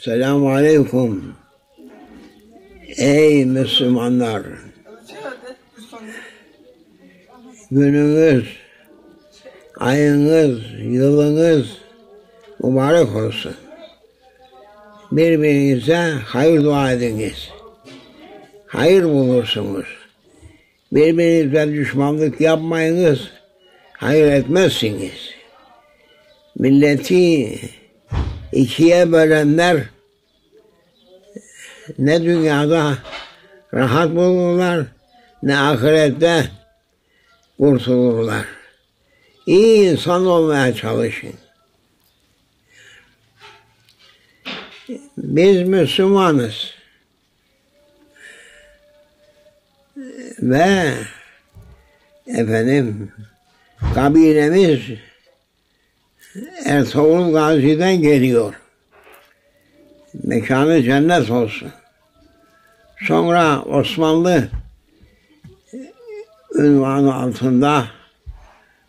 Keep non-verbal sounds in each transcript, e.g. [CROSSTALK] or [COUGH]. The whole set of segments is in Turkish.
Selamun Aleyküm. Ey Müslümanlar! Gününüz, ayınız, yılınız mübarek olsun. Birbirinize hayır dua ediniz. Hayır bulursunuz. Birbirinize düşmanlık yapmayınız. Hayır etmezsiniz. Milleti ikiye bölenler ne dünyada rahat bulurlar ne ahirette kurtulurlar. İyi insan olmaya çalışın. Biz Müslümanız. Ve efendim kabilemiz Ertuğrul Gazi'den geliyor. Mekanı cennet olsun. Sonra Osmanlı ünvanı altında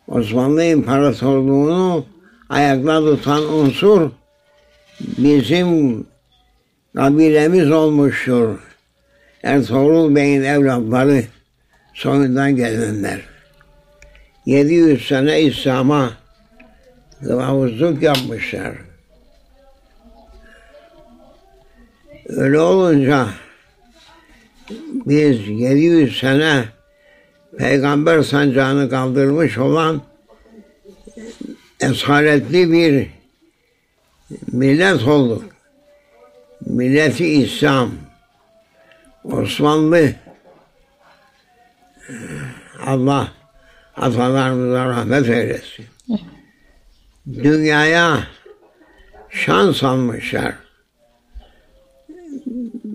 Osmanlı İmparatorluğu'nu ayakta tutan unsur bizim kabilemiz olmuştur. Ertuğrul Bey'in evlatları soyundan gelenler. 700 sene İslam'a kılavuzluk yapmışlar. Öyle olunca biz 700 sene peygamber sancağını kaldırmış olan esaretli bir millet olduk. Milleti İslam, Osmanlı, Allah atalarımıza rahmet eylesin. Dünyaya şans almışlar.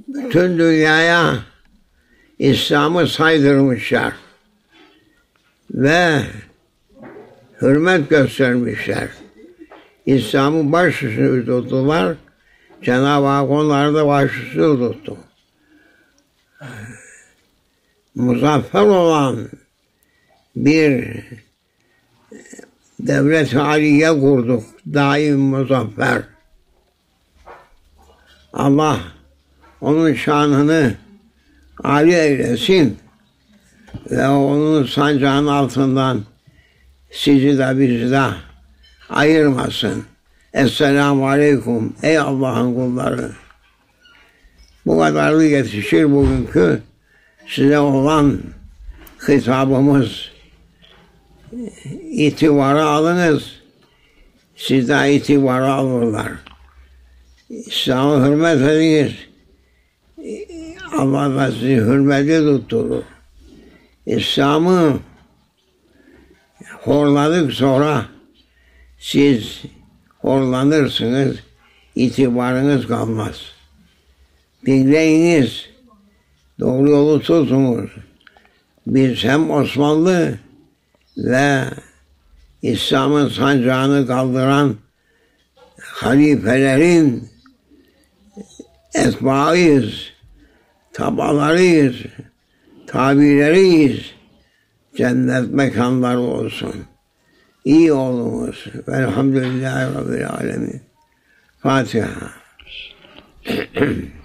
Bütün dünyaya İslam'ı saydırmışlar. Ve hürmet göstermişler. İslam'ı baş üstüne tuttular. Cenab-ı Hak onları da baş üstüne tuttu. Muzaffer olan bir devlet haliye kurduk. Daim muzaffer. Allah onun şanını âli eylesin ve onun sancağın altından sizi de bizi de ayırmasın. Esselamu Aleyküm ey Allah'ın kulları. Bu kadarlı yetişir bugünkü size olan hitabımız. İtibara alınız. Siz de itibara alırlar. İslam'ı hürmet ediniz. Allah da sizi hürmeti tutturur. İslam'ı horladık sonra siz horlanırsınız, itibarınız kalmaz. Dinleyiniz, doğru yolu tutunuz. Biz hem Osmanlı ve İslam'ın sancağını kaldıran halifelerin etbaıyız, tabalarıyız, tabirleriyiz. Cennet mekanları olsun. İyi olunuz. Velhamdülillahi Rabbil Alemin. Fatiha. [CLEARS THROAT]